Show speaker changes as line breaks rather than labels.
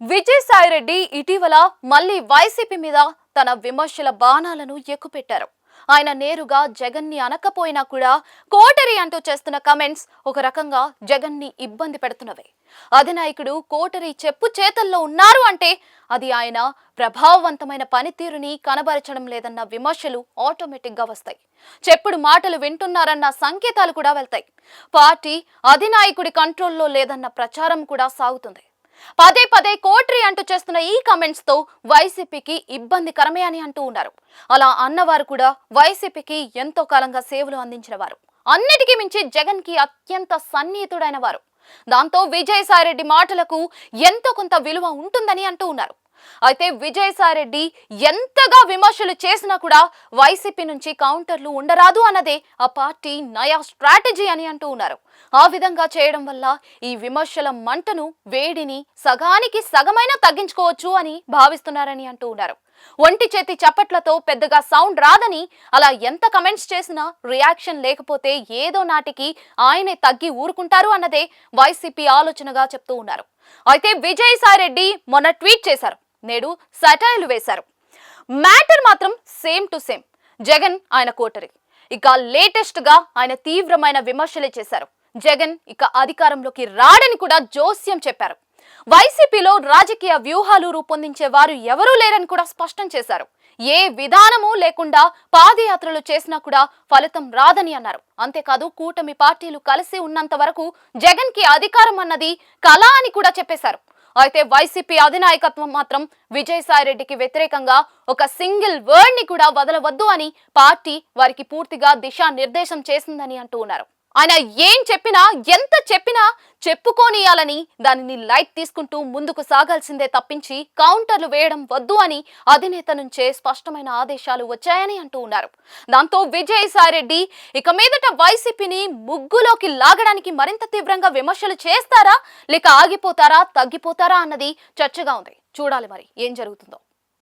విజయసాయిరెడ్డి ఇటీవల మళ్ళీ వైసీపీ మీద తన విమర్శల బాణాలను ఎక్కుపెట్టారు. ఆయన నేరుగా జగన్ని అనకపోయినా కూడా కోటరి అంటూ చేస్తున్న కమెంట్స్ ఒక రకంగా జగన్ని ఇబ్బంది పెడుతున్నవే. అధినాయకుడు కోటరి చెప్పు చేతల్లో ఉన్నారు అంటే అది ఆయన ప్రభావవంతమైన పనితీరుని కనబరచడం లేదన్న విమర్శలు ఆటోమేటిక్గా వస్తాయి. చెప్పుడు మాటలు వింటున్నారన్న సంకేతాలు కూడా వెళ్తాయి. పార్టీ అధినాయకుడి కంట్రోల్లో లేదన్న ప్రచారం కూడా సాగుతుంది. పదే పదే కోట్రి అంటూ చేస్తున్న ఈ కమెంట్స్తో వైసీపీకి ఇబ్బందికరమే అని అంటూ ఉన్నారు. అలా అన్నవారు కూడా వైసీపీకి ఎంతో కాలంగా సేవలు అందించిన వారు. అన్నిటికీ మించి జగన్కి అత్యంత సన్నిహితుడైన వారు. దాంతో విజయసాయిరెడ్డి మాటలకు ఎంతో కొంత విలువ ఉంటుందని అంటూ ఉన్నారు. అయితే విజయసాయిరెడ్డి ఎంతగా విమర్శలు చేసినా కూడా వైసీపీ నుంచి కౌంటర్లు ఉండరాదు అన్నదే ఆ పార్టీ నయా స్ట్రాటజీ అని అంటూ ఉన్నారు. ఆ విధంగా చేయడం వల్ల ఈ విమర్శల మంటను వేడిని సగానికి సగమైన తగ్గించుకోవచ్చు అని భావిస్తున్నారని అంటూ ఉన్నారు. ఒంటి చేతి చప్పట్లతో పెద్దగా సౌండ్ రాదని అలా ఎంత కమెంట్స్ చేసినా రియాక్షన్ లేకపోతే ఏదో నాటికి ఆయనే తగ్గి ఊరుకుంటారు అన్నదే వైసీపీ ఆలోచనగా చెప్తూ ఉన్నారు. అయితే విజయసాయిరెడ్డి మొన్న ట్వీట్ చేశారు. నేడు సటైలు వేశారు. మ్యాటర్ మాత్రం సేమ్ టు సేమ్. జగన్ ఆయన కోటరి. ఇక లేటెస్ట్గా ఆయన తీవ్రమైన విమర్శలే చేశారు. జగన్ ఇక అధికారంలోకి రాడని కూడా జోస్యం చెప్పారు. వైసీపీలో రాజకీయ వ్యూహాలు రూపొందించే వారు ఎవరూ లేరని కూడా స్పష్టం చేశారు. ఏ విధానము లేకుండా పాదయాత్రలు చేసినా కూడా ఫలితం రాదని అన్నారు. అంతేకాదు కూటమి పార్టీలు కలిసి ఉన్నంత వరకు జగన్కి అధికారం అన్నది కళ అని కూడా చెప్పేశారు. అయితే వైసీపీ అధినాయకత్వం మాత్రం విజయసాయిరెడ్డికి వ్యతిరేకంగా ఒక సింగిల్ వర్డ్ని కూడా వదలవద్దు అని పార్టీ వారికి పూర్తిగా దిశానిర్దేశం చేసిందని అంటూ ఉన్నారు. ఆయన ఏం చెప్పినా ఎంత చెప్పినా చెప్పుకోనియాలని దానిని లైట్ తీసుకుంటూ ముందుకు సాగాల్సిందే తప్పించి కౌంటర్లు వేయడం వద్దు అని అధినేత నుంచే స్పష్టమైన ఆదేశాలు వచ్చాయని అంటూ ఉన్నారు. దాంతో విజయసాయిరెడ్డి ఇక మీదట వైసీపీని ముగ్గులోకి లాగడానికి మరింత తీవ్రంగా విమర్శలు చేస్తారా? లేక ఆగిపోతారా? తగ్గిపోతారా? అన్నది చర్చగా ఉంది. చూడాలి మరి ఏం జరుగుతుందో.